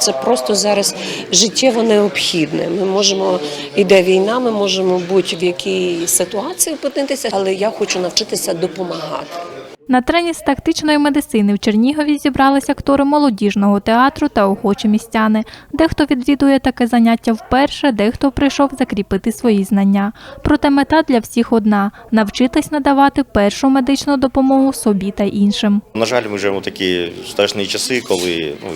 це просто зараз життєво необхідне. Ми можемо іде війна, ми можемо бути в якій ситуації опинитися, але я хочу навчитися допомагати. На трені з тактичної медицини в Чернігові зібрались актори молодіжного театру та охочі містяни. Дехто відвідує таке заняття вперше, дехто прийшов закріпити свої знання. Проте мета для всіх одна навчитись надавати першу медичну допомогу собі та іншим. На жаль, ми живемо в такі страшні часи, коли ну,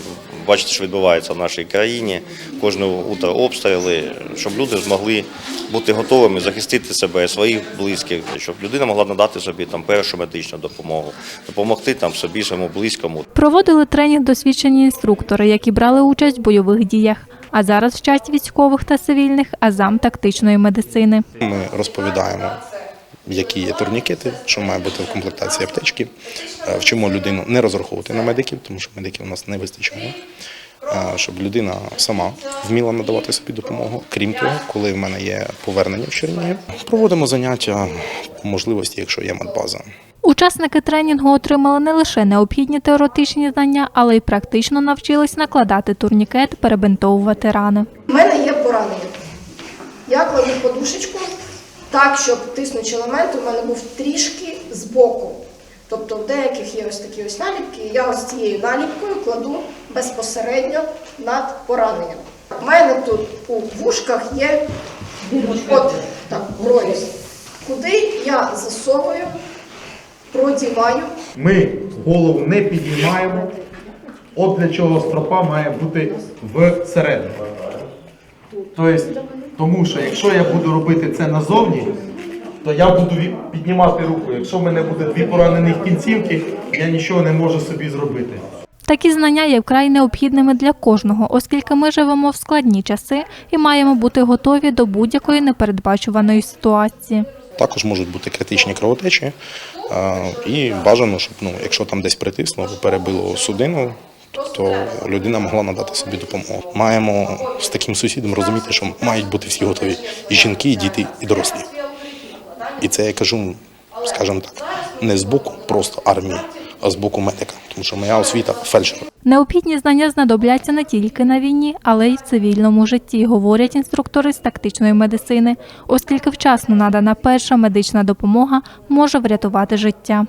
бачите, що відбувається в нашій країні. Кожного утро обстріли, щоб люди змогли бути готовими захистити себе, своїх близьких, щоб людина могла надати собі там першу медичну допомогу, допомогти там собі, своєму близькому. Проводили тренінг досвідчені інструктори, які брали участь в бойових діях. А зараз вчать військових та цивільних азам тактичної медицини. Ми розповідаємо, які є турнікети, що має бути в комплектації аптечки. Е, Вчимо людину не розраховувати на медиків, тому що медиків у нас не вистачає. Щоб людина сама вміла надавати собі допомогу. Крім того, коли в мене є повернення в Чернігів, проводимо заняття по можливості, якщо є медбаза. Учасники тренінгу отримали не лише необхідні теоретичні знання, але й практично навчились накладати турнікет, перебинтовувати рани. У мене є поранення. Я кладу подушечку так, щоб тиснучий елемент у мене був трішки збоку. Тобто в деяких є ось такі ось наліпки, і я ось цією наліпкою кладу безпосередньо над пораненням. У мене тут у вушках є от так, проріз, куди я засовую, продіваю Ми голову не піднімаємо. От для чого стропа має бути всередині. Тобто, тому що якщо я буду робити це назовні, то я буду піднімати руку. Якщо в мене буде дві поранених кінцівки, я нічого не можу собі зробити. Такі знання є вкрай необхідними для кожного, оскільки ми живемо в складні часи і маємо бути готові до будь-якої непередбачуваної ситуації. Також можуть бути критичні кровотечі, і бажано, щоб ну, якщо там десь притиснуло, перебило судину, то людина могла надати собі допомогу. Маємо з таким сусідом розуміти, що мають бути всі готові і жінки, і діти, і дорослі. І це я кажу, скажімо так, не з боку просто армії, а з боку медика, тому що моя освіта фельдшер. Необхідні знання знадобляться не тільки на війні, але й в цивільному житті, говорять інструктори з тактичної медицини, оскільки вчасно надана перша медична допомога може врятувати життя.